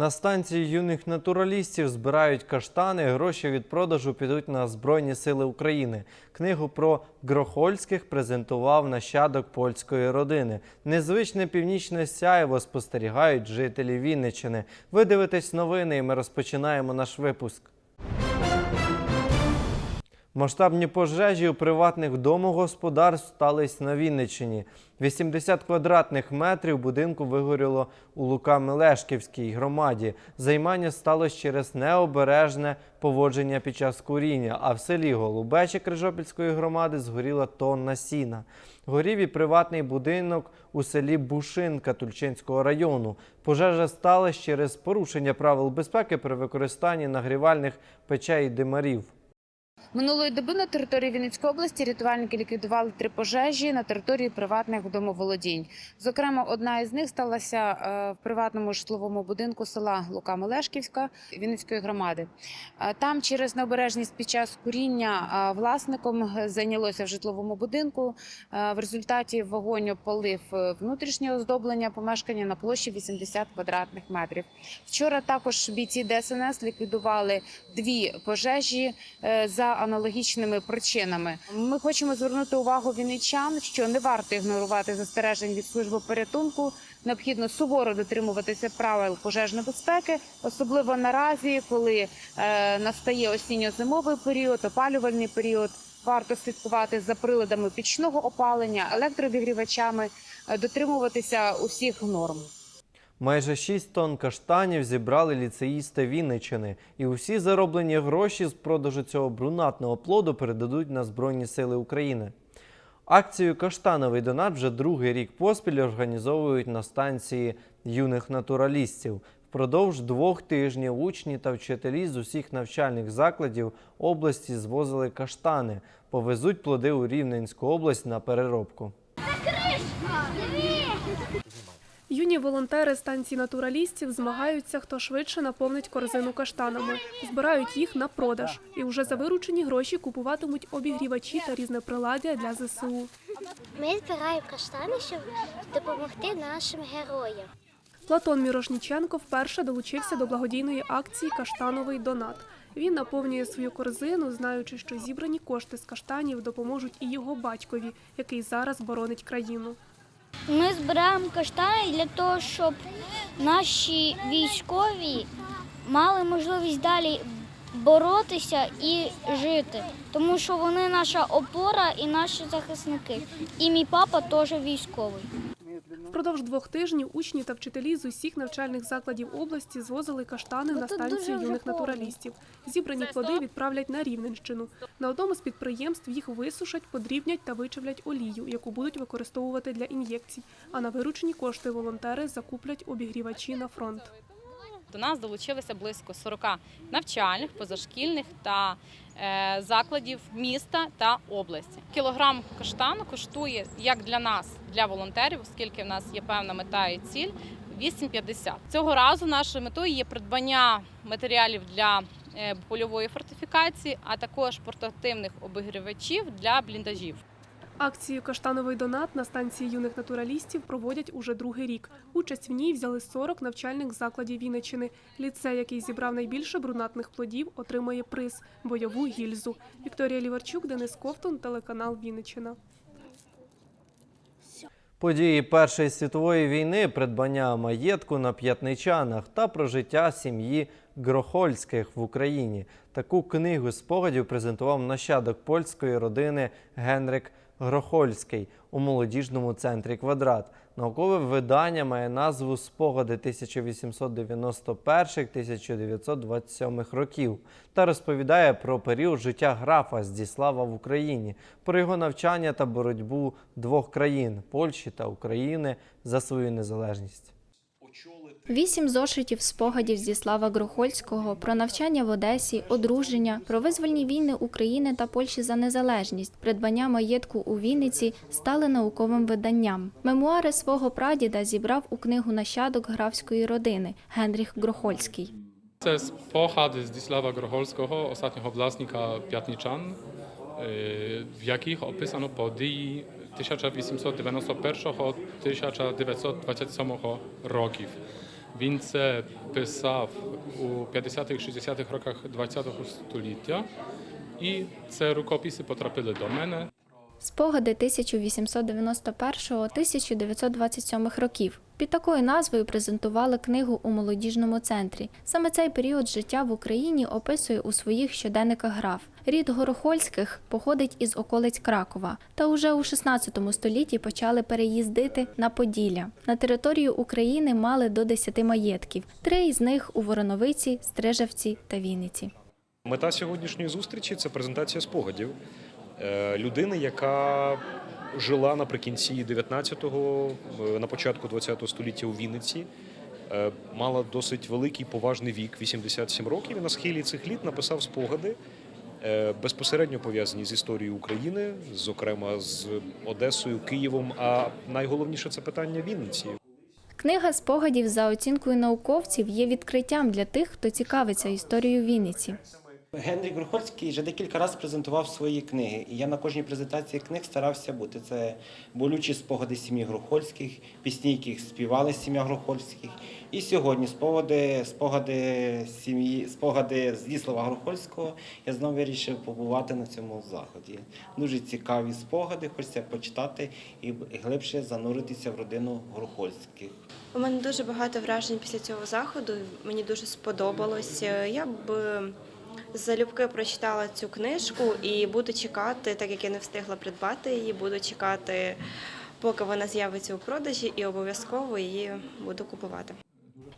На станції юних натуралістів збирають каштани. Гроші від продажу підуть на Збройні Сили України. Книгу про Грохольських презентував нащадок польської родини. Незвичне північне сяєво спостерігають жителі Вінниччини. Ви дивитесь новини, і ми розпочинаємо наш випуск. Масштабні пожежі у приватних домогосподарств стались на Вінниччині. 80 квадратних метрів будинку вигоріло у Лука-Мелешківській громаді. Займання сталося через необережне поводження під час куріння, а в селі Голубечі Крижопільської громади згоріла тонна сіна. Горів і приватний будинок у селі Бушинка Тульчинського району. Пожежа сталася через порушення правил безпеки при використанні нагрівальних печей і димарів. Минулої доби на території Вінницької області рятувальники ліквідували три пожежі на території приватних домоволодінь. Зокрема, одна із них сталася е, в приватному житловому будинку села Лука Мелешківська Вінницької громади. Е, Там через необережність під час куріння е, власником зайнялося в житловому будинку. В результаті вогонь опалив внутрішнє оздоблення помешкання на площі 80 квадратних метрів. Вчора також бійці ДСНС ліквідували дві пожежі за аналогічними причинами. Ми хочемо звернути увагу вінничан, що не варто ігнорувати застережень від служби порятунку. Необхідно суворо дотримуватися правил пожежної безпеки, особливо наразі, коли е, настає осінньо-зимовий період, опалювальний період. Варто слідкувати за приладами пічного опалення, електрообігрівачами, е, дотримуватися усіх норм. Майже 6 тонн каштанів зібрали ліцеїсти Вінниччини. І усі зароблені гроші з продажу цього брунатного плоду передадуть на Збройні Сили України. Акцію Каштановий донат вже другий рік поспіль організовують на станції юних натуралістів. Впродовж двох тижнів учні та вчителі з усіх навчальних закладів області звозили каштани, повезуть плоди у Рівненську область на переробку. Юні волонтери станції натуралістів змагаються, хто швидше наповнить корзину каштанами. Збирають їх на продаж і вже за виручені гроші купуватимуть обігрівачі та різне приладдя для ЗСУ. Ми збираємо каштани, щоб допомогти нашим героям. Платон Мірошніченко вперше долучився до благодійної акції Каштановий донат. Він наповнює свою корзину, знаючи, що зібрані кошти з каштанів допоможуть і його батькові, який зараз боронить країну. Ми збираємо каштани для того, щоб наші військові мали можливість далі боротися і жити, тому що вони наша опора і наші захисники. І мій папа теж військовий. Впродовж двох тижнів учні та вчителі з усіх навчальних закладів області звозили каштани на станцію юних натуралістів. Зібрані плоди відправлять на Рівненщину. На одному з підприємств їх висушать, подрібнять та вичавлять олію, яку будуть використовувати для ін'єкцій. А на виручені кошти волонтери закуплять обігрівачі на фронт. До нас долучилися близько 40 навчальних, позашкільних та е, закладів міста та області. Кілограм каштану коштує як для нас, для волонтерів, оскільки в нас є певна мета і ціль. 8,50. Цього разу нашою метою є придбання матеріалів для е, польової фортифікації, а також портативних обігрівачів для бліндажів. Акцію Каштановий донат на станції юних натуралістів проводять уже другий рік. Участь в ній взяли 40 навчальних закладів Вінниччини. Ліцей, який зібрав найбільше брунатних плодів, отримає приз бойову гільзу. Вікторія Ліварчук, Денис Ковтун, телеканал Вінниччина. Події Першої світової війни, придбання маєтку на п'ятничанах та про життя сім'ї Грохольських в Україні. Таку книгу спогадів презентував нащадок польської родини Генрик Грохольський у молодіжному центрі Квадрат. Наукове видання має назву Спогади 1891-1927 років та розповідає про період життя графа Здіслава в Україні, про його навчання та боротьбу двох країн Польщі та України за свою незалежність. Вісім зошитів спогадів Зіслава Грохольського про навчання в Одесі, одруження, про визвольні війни України та Польщі за незалежність, придбання маєтку у Вінниці стали науковим виданням. Мемуари свого прадіда зібрав у книгу нащадок графської родини Генріх Грохольський. Це спогад Здіслава Грохольського, ostatniego власника П'ятничан, е, в яких описано події 1891-1927 років. Він це писав у 50-60-х роках ХХ століття, і ці рукописи потрапили до мене. Спогади 1891-1927 років. Під такою назвою презентували книгу у молодіжному центрі. Саме цей період життя в Україні описує у своїх щоденниках граф. Рід Горохольських походить із околиць Кракова, та уже у 16 столітті почали переїздити на Поділля. На територію України мали до 10 маєтків. Три із них у Вороновиці, Стрижавці та Вінниці. Мета сьогоднішньої зустрічі це презентація спогадів е, людини, яка жила наприкінці 19-го, е, на початку 20-го століття у Вінниці. е, Мала досить великий поважний вік, 87 років. І на схилі цих літ написав спогади, безпосередньо пов'язані з історією України, зокрема з Одесою, Києвом. А найголовніше це питання Вінниці. Книга спогадів за оцінкою науковців є відкриттям для тих, хто цікавиться історією Вінниці. Генрік Грухольський вже декілька разів презентував свої книги, і я на кожній презентації книг старався бути. Це болючі спогади сім'ї Грухольських, пісні, яких співали сім'я Грухольських. І сьогодні спогади, спогади сім'ї, спогади з Діслава Грухольського. Я знову вирішив побувати на цьому заході. Дуже цікаві спогади, хочеться почитати і глибше зануритися в родину Грухольських. У мене дуже багато вражень після цього заходу. Мені дуже сподобалось. Я б залюбки прочитала цю книжку і буду чекати, так як я не встигла придбати її, буду чекати, поки вона з'явиться у продажі, і обов'язково її буду купувати.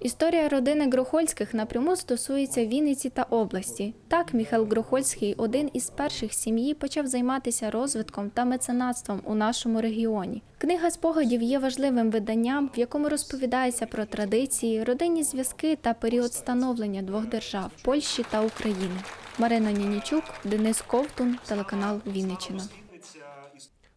Історія родини Грохольських напряму стосується Вінниці та області. Так, Міхаил Грохольський, один із перших сім'ї, почав займатися розвитком та меценатством у нашому регіоні. Книга спогадів є важливим виданням, в якому розповідається про традиції, родинні зв'язки та період становлення двох держав Польщі та України. Марина Нянічук, Денис Ковтун, телеканал Вінниччина.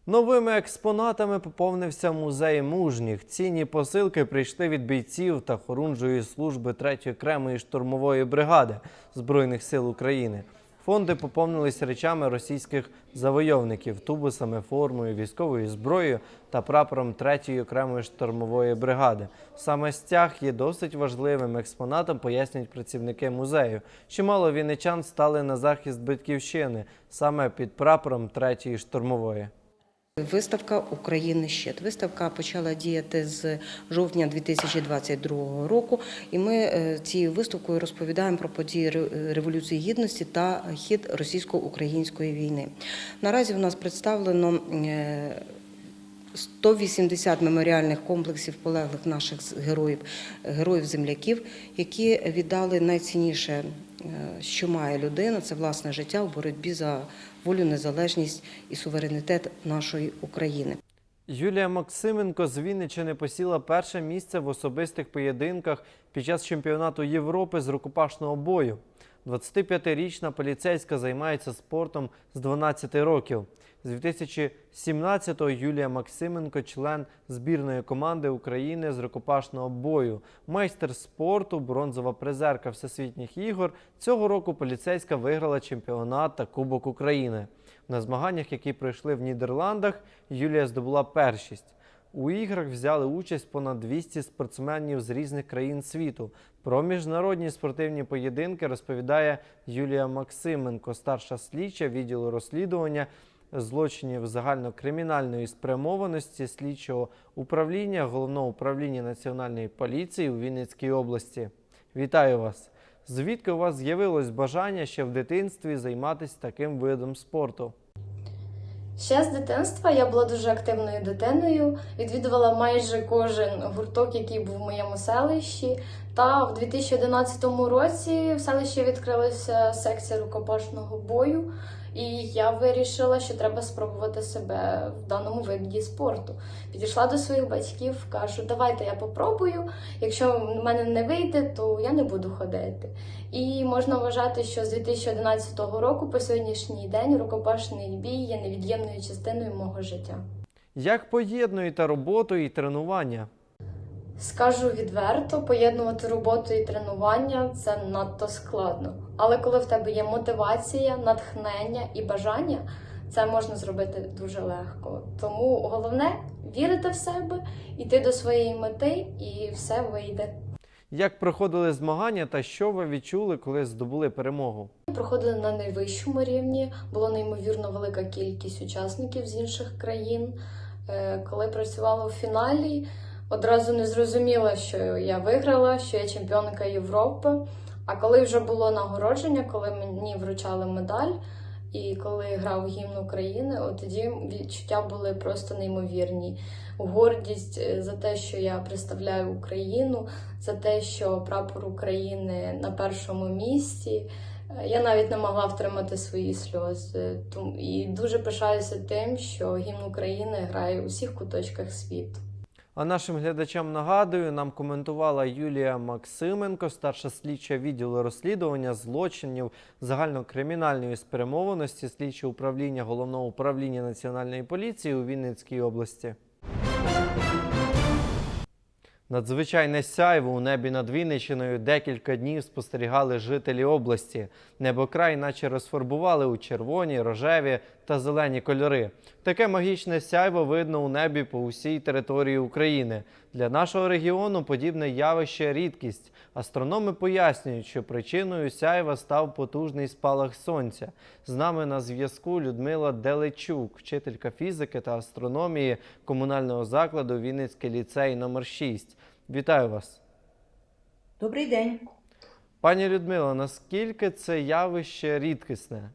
Новими експонатами поповнився музей мужніх. Цінні посилки прийшли від бійців та хорунжої служби 3-ї окремої штурмової бригади Збройних сил України. Фонди поповнились речами російських завойовників, тубусами, формою, військовою зброєю та прапором 3-ї окремої штурмової бригади. Саме стяг є досить важливим експонатом, пояснюють працівники музею. Чимало вінничан стали на захист батьківщини саме під прапором 3-ї штурмової. Виставка України щит. Виставка почала діяти з жовтня 2022 року, і ми е, цією виставкою розповідаємо про події Революції Гідності та хід російсько-української війни. Наразі в нас представлено е, 180 меморіальних комплексів полеглих наших героїв, героїв-земляків, які віддали найцінніше, е, що має людина, це власне життя в боротьбі за волю, незалежність і суверенітет нашої України. Юлія Максименко з Вінничини посіла перше місце в особистих поєдинках під час чемпіонату Європи з рукопашного бою. 25-річна поліцейська займається спортом з 12 років. З 2017-го Юлія Максименко член збірної команди України з рукопашного бою, майстер спорту, бронзова призерка всесвітніх ігор. Цього року поліцейська виграла чемпіонат та Кубок України. На змаганнях, які пройшли в Нідерландах, Юлія здобула першість. У іграх взяли участь понад 200 спортсменів з різних країн світу. Про міжнародні спортивні поєдинки розповідає Юлія Максименко, старша слідча відділу розслідування злочинів загальнокримінальної спрямованості слідчого управління головного управління національної поліції у Вінницькій області. Вітаю вас! Звідки у вас з'явилось бажання ще в дитинстві займатися таким видом спорту? Ще з дитинства я була дуже активною дитиною, відвідувала майже кожен гурток, який був в моєму селищі. Та в 2011 році в селищі відкрилася секція рукопашного бою, і я вирішила, що треба спробувати себе в даному виді спорту. Підійшла до своїх батьків, кажу, давайте я попробую. Якщо в мене не вийде, то я не буду ходити. І можна вважати, що з 2011 року по сьогоднішній день рукопашний бій є невід'ємною частиною мого життя. Як поєднуєте роботу і тренування? Скажу відверто, поєднувати роботу і тренування це надто складно. Але коли в тебе є мотивація, натхнення і бажання, це можна зробити дуже легко. Тому головне вірити в себе, йти до своєї мети, і все вийде. Як проходили змагання та що ви відчули, коли здобули перемогу? Проходили на найвищому рівні, була неймовірно велика кількість учасників з інших країн. Е, Коли працювала у фіналі, одразу не зрозуміла, що я виграла, що я чемпіонка Європи. А коли вже було нагородження, коли мені вручали медаль, і коли грав гімн України, от тоді відчуття були просто неймовірні. Гордість е, за те, що я представляю Україну, за те, що прапор України на першому місці. Е, Я навіть не могла втримати свої сльози. І дуже пишаюся тим, що гімн України грає у всіх куточках світу. А нашим глядачам нагадую, нам коментувала Юлія Максименко, старша слідча відділу розслідування злочинів загальнокримінальної спрямованості слідчого управління головного управління національної поліції у Вінницькій області. Надзвичайне сяйво у небі над Вінниччиною декілька днів спостерігали жителі області. Небокрай наче розфарбували у червоні, рожеві та зелені кольори. Таке магічне сяйво видно у небі по усій території України. Для нашого регіону подібне явище рідкість. Астрономи пояснюють, що причиною сяйва став потужний спалах сонця. З нами на зв'язку Людмила Делечук, вчителька фізики та астрономії комунального закладу Вінницький ліцей номер 6. Вітаю вас. Добрий день. Пані Людмила, наскільки це явище рідкісне?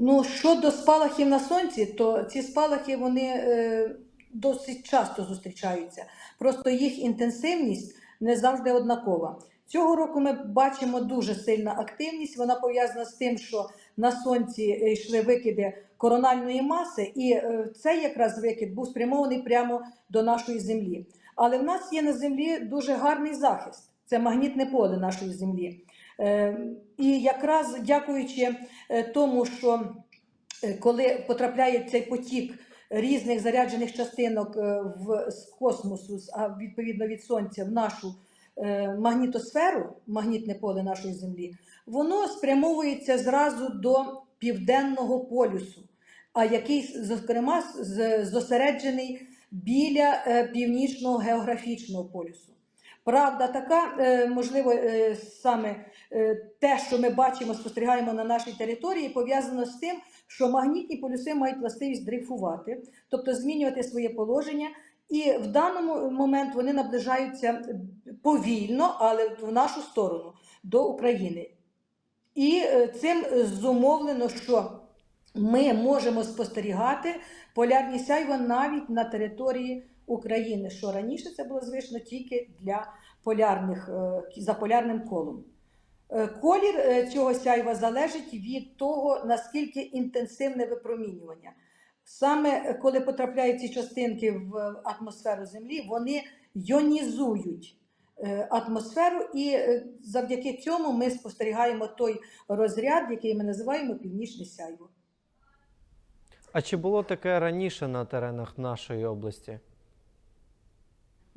Ну, щодо спалахів на сонці, то ці спалахи вони е, досить часто зустрічаються. Просто їх інтенсивність не завжди однакова. Цього року ми бачимо дуже сильна активність. Вона пов'язана з тим, що на сонці йшли викиди корональної маси, і е, цей якраз викид був спрямований прямо до нашої землі. Але в нас є на землі дуже гарний захист. Це магнітне поле нашої землі. Е, І якраз дякуючи е, тому, що е, коли потрапляє цей потік різних заряджених частинок е, в космосу, а відповідно від сонця в нашу магнітосферу, магнітне поле нашої землі, воно спрямовується зразу до південного полюсу, а який, зокрема, зосереджений біля північного географічного полюсу. Правда, така, е, можливо, е, саме е, те, що ми бачимо, спостерігаємо на нашій території, пов'язано з тим, що магнітні полюси мають властивість дрейфувати, тобто змінювати своє положення. І в даному момент вони наближаються повільно, але в нашу сторону до України. І цим зумовлено, що ми можемо спостерігати полярні сяйва навіть на території України, що раніше це було звично тільки для полярних е, за полярним колом. Е, Колір е, цього сяйва залежить від того, наскільки інтенсивне випромінювання. Саме коли потрапляють ці частинки в атмосферу Землі, вони йонізують атмосферу, і завдяки цьому ми спостерігаємо той розряд, який ми називаємо північне сяйво. А чи було таке раніше на теренах нашої області?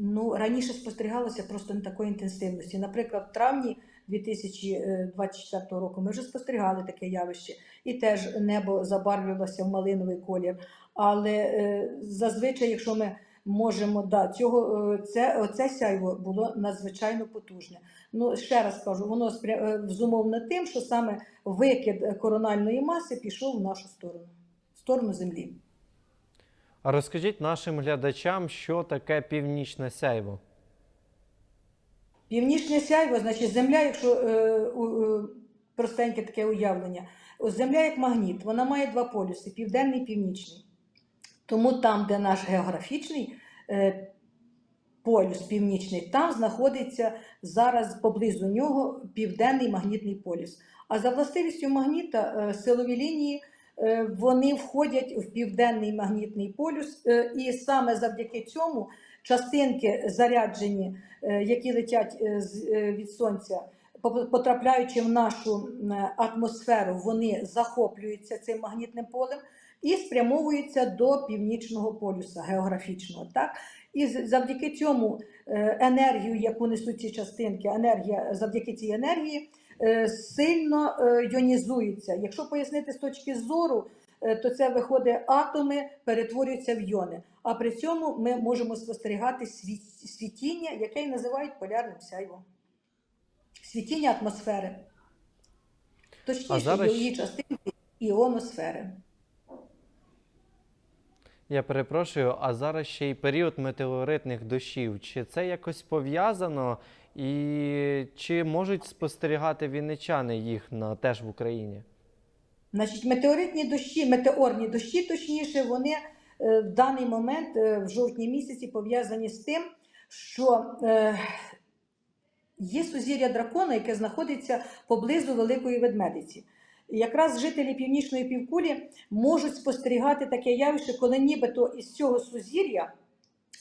Ну, раніше спостерігалося просто не такої інтенсивності. Наприклад, в травні 2024 року ми вже спостерігали таке явище, і теж небо забарвлювалося в малиновий колір. Але е, зазвичай, якщо ми можемо, да, цього, е, це, оце сяйво було надзвичайно потужне. Ну, ще раз кажу, воно е, зумовлено тим, що саме викид корональної маси пішов в нашу сторону, в сторону Землі. Розкажіть нашим глядачам, що таке північне сяйво. Північне сяйво, значить, земля, якщо е, е, простеньке таке уявлення, земля як магніт, вона має два полюси південний і північний. Тому там, де наш географічний е, полюс північний, там знаходиться зараз поблизу нього південний магнітний полюс. А за властивістю магніта е, силові лінії вони входять в південний магнітний полюс, е, і саме завдяки цьому частинки заряджені, е, які летять е, е, від сонця, потрапляючи в нашу е, атмосферу, вони захоплюються цим магнітним полем і спрямовуються до північного полюса географічного. Так? І завдяки цьому е, енергію, яку несуть ці частинки, енергія завдяки цій енергії е, сильно е, йонізується. Якщо пояснити з точки зору е, то це виходить атоми, перетворюються в йони. А при цьому ми можемо спостерігати світіння, яке й називають полярним сяйвом. Світіння атмосфери. Точніше, зараз- її частинки іоносфери. Я перепрошую, а зараз ще й період метеоритних дощів. Чи це якось пов'язано? І чи можуть спостерігати вінничани їх на теж в Україні? Значить, метеоритні дощі, метеорні дощі, точніше, вони е, в даний момент е, в жовтні місяці пов'язані з тим, що е, є сузір'я дракона, яке знаходиться поблизу Великої Ведмедиці. Якраз жителі північної півкулі можуть спостерігати таке явище, коли нібито із цього сузір'я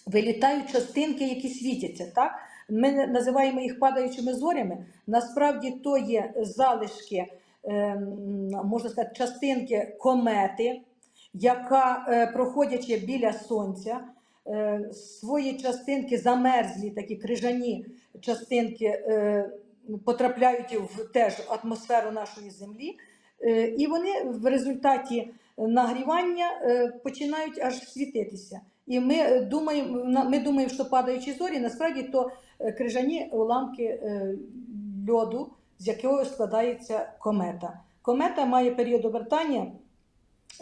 вилітають частинки, які світяться. Так? Ми називаємо їх падаючими зорями. Насправді то є залишки ем, можна сказати, частинки комети, яка, е, проходячи біля сонця, е, свої частинки замерзлі, такі крижані частинки е, потрапляють в теж атмосферу нашої землі, і вони в результаті нагрівання починають аж світитися. І ми думаємо, ми думаємо, що падаючі зорі, насправді то крижані уламки е, льоду, з якого складається комета. Комета має період обертання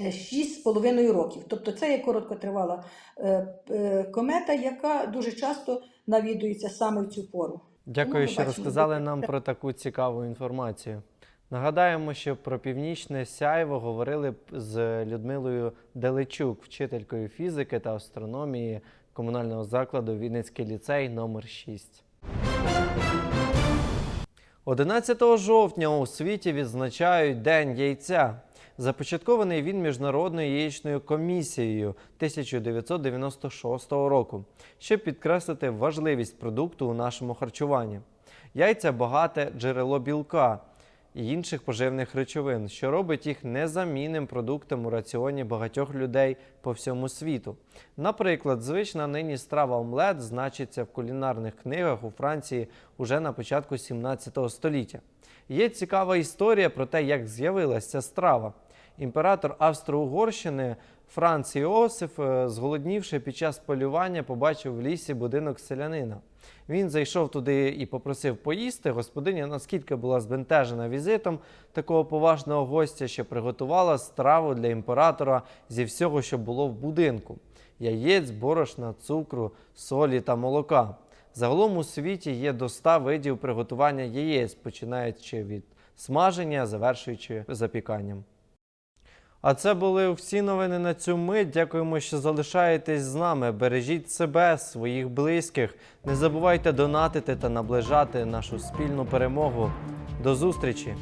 е, 6,5 років. Тобто це є короткотривала е, е, комета, яка дуже часто навідується саме в цю пору. Дякую, ми що бачимо, розказали нам про таку цікаву інформацію. Нагадаємо, що про північне сяйво говорили з Людмилою Деличук, вчителькою фізики та астрономії комунального закладу Вінницький ліцей номер 6. 11 жовтня у світі відзначають День яйця. Започаткований він Міжнародною яєчною комісією 1996 року, щоб підкреслити важливість продукту у нашому харчуванні. Яйця багате джерело білка і інших поживних речовин, що робить їх незамінним продуктом у раціоні багатьох людей по всьому світу. Наприклад, звична нині страва омлет значиться в кулінарних книгах у Франції уже на початку 17 століття. Є цікава історія про те, як з'явилася страва. Імператор Австро-Угорщини Франц Іосиф, е, зголоднівши під час полювання, побачив в лісі будинок селянина. Він зайшов туди і попросив поїсти. Господиня наскільки була збентежена візитом такого поважного гостя, що приготувала страву для імператора зі всього, що було в будинку: яєць, борошна, цукру, солі та молока. Загалом у світі є до 100 видів приготування яєць, починаючи від смаження, завершуючи запіканням. А це були всі новини на цю мить. Дякуємо, що залишаєтесь з нами. Бережіть себе, своїх близьких. Не забувайте донатити та наближати нашу спільну перемогу. До зустрічі!